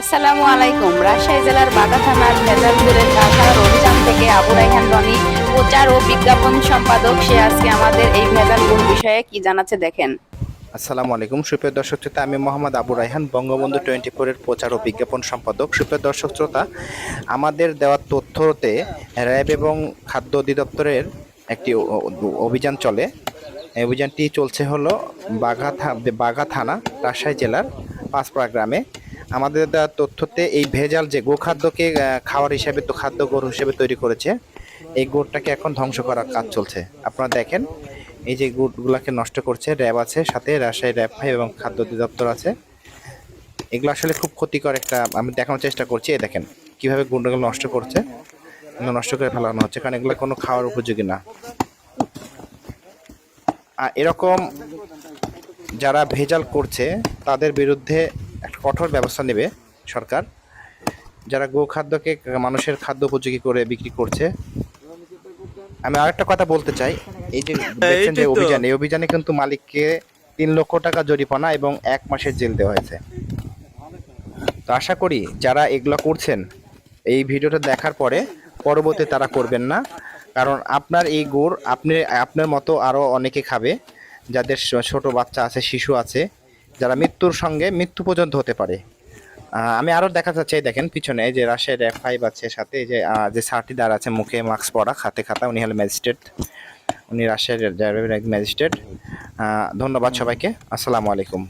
আসসালামু আলাইকুম। রাজশাহী জেলার বাগা থানার ভেজালপুরের কারখানার অভিযান থেকে আবু রাইহান রনি, প্রচার ও বিজ্ঞাপন সম্পাদক, সে আজকে আমাদের এই ভেজাল গুণ বিষয়ে কি জানাচ্ছে দেখেন। আসসালামু আলাইকুম। সুপ্রিয় দর্শক শ্রোতা, আমি মোহাম্মদ আবু রাইহান বঙ্গবন্ধু টোয়েন্টি ফোরের প্রচার ও বিজ্ঞাপন সম্পাদক। সুপ্রিয় দর্শক শ্রোতা, আমাদের দেওয়া তথ্যতে র্যাব এবং খাদ্য অধিদপ্তরের একটি অভিযান চলে। এই অভিযানটি চলছে হলো বাঘা বাঘা থানা, রাজশাহী জেলার পাঁচপাড়া গ্রামে। আমাদের তথ্যতে এই ভেজাল যে গোখাদ্যকে খাওয়ার হিসেবে তো খাদ্য গরু হিসেবে তৈরি করেছে, এই গোড়টাকে এখন ধ্বংস করার কাজ চলছে। আপনারা দেখেন, এই যে গুড়গুলাকে নষ্ট করছে, র্যাব আছে, সাথে রাজশাহী র্যাব ভাই এবং খাদ্য অধিদপ্তর আছে। এগুলো আসলে খুব ক্ষতিকর একটা, আমি দেখানোর চেষ্টা করছি, এই দেখেন কীভাবে গুড়গুলো নষ্ট করছে। এগুলো নষ্ট করে ফেলানো হচ্ছে, কারণ এগুলো কোনো খাওয়ার উপযোগী না। আর এরকম যারা ভেজাল করছে, তাদের বিরুদ্ধে একটা কঠোর ব্যবস্থা নেবে সরকার। যারা গোখাদ্যকে মানুষের খাদ্য উপযোগী করে বিক্রি করছে। আমি আরেকটা কথা বলতে চাই। এই যে দেখছেন যে অভিযান এই অভিযানে কিন্তু মালিককে তিন লক্ষ টাকা জরিমানা এবং এক মাসের জেল দেওয়া হয়েছে। তো আশা করি যারা এগুলো করছেন এই ভিডিওটা দেখার পরে পরবর্তী তারা করবেন না। কারণ আপনার এই গুড় আপনি আপনার মতো আরও অনেকে খাবে। যাদের ছোট বাচ্চা আছে শিশু আছে যারা মৃত্যুর সঙ্গে মৃত্যু পর্যন্ত হতে পারে। আমি আরও দেখা যাচ্ছে দেখেন পিছনে যে রাশের এফ ফাইভ আছে, সাথে যে যে সার্টিদার আছে, মুখে মাস্ক পরা, খাতে খাতা, উনি হলো ম্যাজিস্ট্রেট। উনি রাশের ম্যাজিস্ট্রেট। ধন্যবাদ সবাইকে। আসসালামু আলাইকুম।